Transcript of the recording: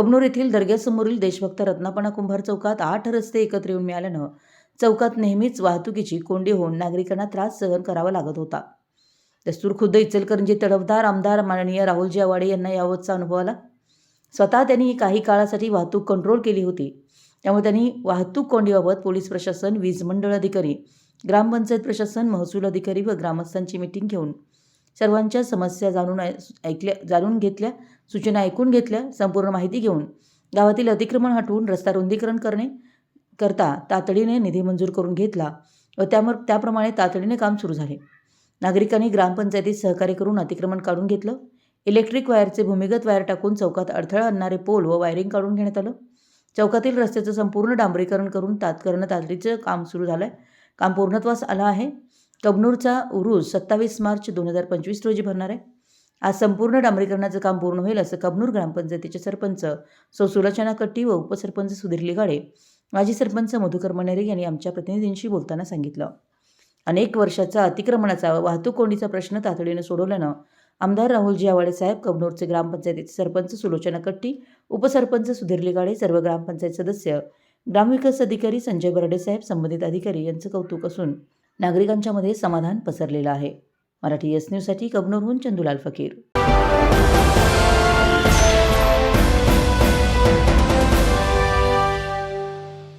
कबनूर येथील दर्ग्यासमोरील देशभक्त रत्नापणा कुंभार चौकात आठ रस्ते एकत्र येऊन मिळाल्यानं चौकात नेहमीच वाहतुकीची कोंडी होऊन नागरिकांना त्रास सहन करावा लागत होता. दस्तूर खुद्द इचलकरंजी तडफदार आमदार माननीय राहुलजी आवाडे यांना यावतचा अनुभव आला. स्वतः त्यांनी काही काळासाठी वाहतूक कंट्रोल केली होती. त्यामुळे त्यांनी वाहतूक कोंडीबाबत पोलीस प्रशासन वीज मंडळ अधिकारी ग्रामपंचायत प्रशासन महसूल अधिकारी व ग्रामस्थांची मिटिंग घेऊन सर्वांच्या समस्या जाणून ऐ- ऐकल्या जाणून घेतल्या सूचना ऐकून घेतल्या संपूर्ण माहिती घेऊन. गावातील अतिक्रमण हटवून रस्ता रुंदीकरण करणे करता तातडीने निधी मंजूर करून घेतला व त्यावर त्याप्रमाणे तातडीने काम सुरू झाले. नागरिकांनी ग्रामपंचायतीत सहकार्य करून अतिक्रमण काढून घेतलं. इलेक्ट्रिक वायरचे भूमिगत वायर टाकून चौकात अडथळा आणणारे पोल व वायरिंग काढून घेण्यात आलं. चौकातील रस्त्याचं संपूर्ण डांबरीकरण करून तात करणं तातडीचं काम सुरू झालं आहे काम पूर्णत्वास आलं आहे. कबनूरचा उरूस सत्तावीस मार्च दोन हजार पंचवीस रोजी भरणार आहे. आज संपूर्ण डांबरीकरणाचं काम पूर्ण होईल असं कबनूर ग्रामपंचायतीचे सरपंच सौ सुलोचना कट्टी व उपसरपंच सुधीर लिगाडे माजी सरपंच मधुकर मनेरे यांनी आमच्या प्रतिनिधींशी बोलताना सांगितलं. अनेक वर्षाचा अतिक्रमणाचा व वाहतूक कोंडीचा प्रश्न तातडीनं सोडवल्यानं आमदार राहुलजी आवाडे साहेब कबनूरचे ग्रामपंचायतीचे सरपंच सुलोचना कट्टी उपसरपंच सुधीर लिगाडे सर्व ग्रामपंचायत सदस्य ग्रामविकास अधिकारी संजय बर्डे साहेब संबंधित अधिकारी यांचं कौतुक असून नागरिकांच्यामध्ये समाधान पसरलेलं आहे. मराठी एस न्यूजसाठी कबनूरहून चंदुलाल फकीर.